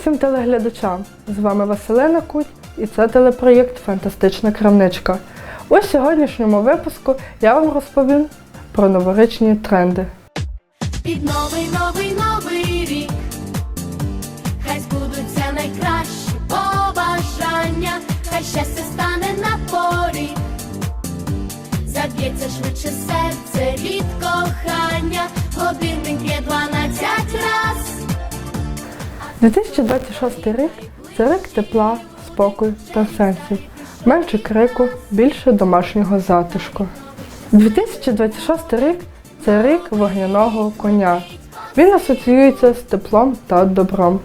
всім телеглядачам! З вами Василина Куть і це телепроєкт Фантастична крамничка. У сьогоднішньому випуску я вам розповім про новорічні тренди. Під новий, новий, новий рік. Хай збудуться найкращі побажання, хай щастя стане на порі. Заб'ється швидше серце від кохання, годинник є 12 раз. 2026 рік це рік тепла, спокою та сенсів. Менше крику, більше домашнього затишку. 2026 рік це рік вогняного коня. Він асоціюється з теплом та добром.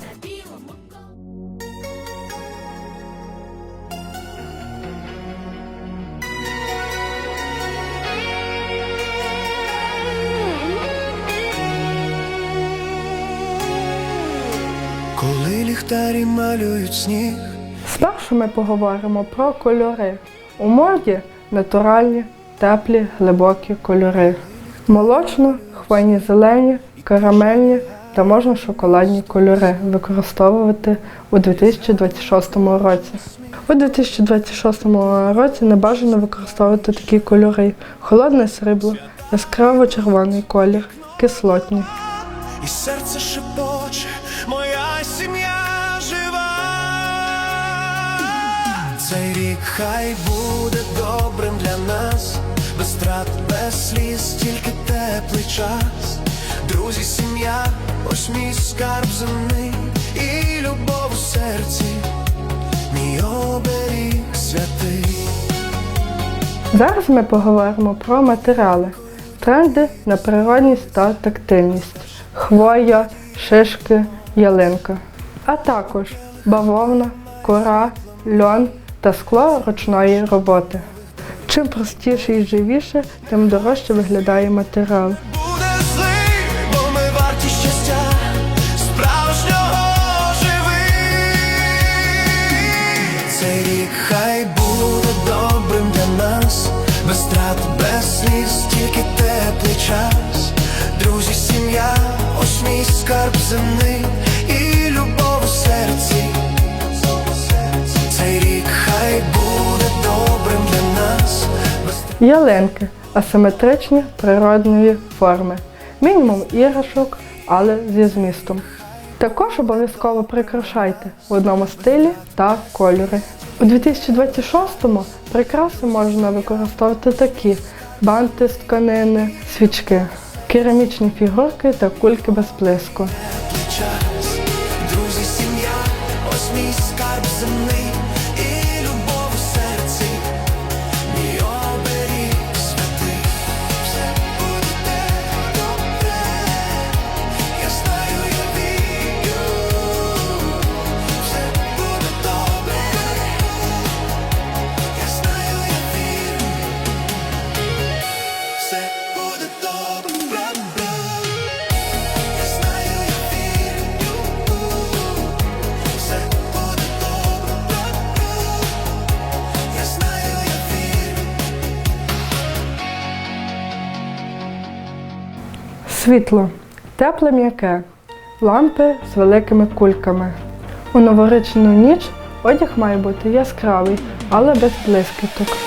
Коли ліхтарі малюють сніг, Спершу ми поговоримо про кольори. У моді натуральні, теплі, глибокі кольори. Молочно, хвойні зелені, карамельні та можна шоколадні кольори використовувати у 2026 році. У 2026 році не бажано використовувати такі кольори: холодне срібло, яскраво червоний колір, кислотні. і серце шепоче, Цей рік хай буде добрим для нас, без втрат, без сліз, тільки теплий час. Друзі, сім'я, ось мій скарб земний і любов у серці, мій оберіг святий. Зараз ми поговоримо про матеріали, тренди на природність та тактильність, хвоя, шишки, ялинка, а також бавовна, кора, льон та скло ручної роботи. Чим простіше і живіше, тим дорожче виглядає матеріал. Цей рік хай Ялинки асиметричні природної форми. Мінімум іграшок, але зі змістом. Також обов'язково прикрашайте в одному стилі та кольори. У 2026-му прикраси можна використовувати такі банти з тканини, свічки, керамічні фігурки та кульки без блиску. Друзі, сім'я, ось мій скарб земний Світло. Тепле м'яке. Лампи з великими кульками. У новорічну ніч одяг має бути яскравий, але без блискіток.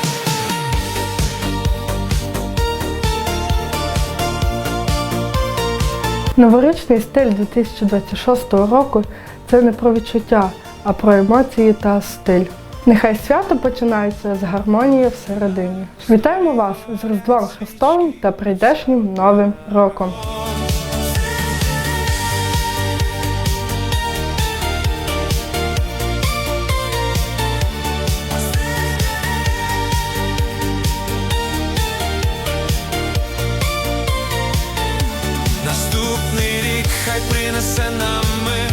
Новорічний стиль 2026 року це не про відчуття, а про емоції та стиль. Нехай свято починається з гармонії всередині. Вітаємо вас з Різдвом Христовим та прийдешнім новим роком. Наступний рік хай принесе нам мир.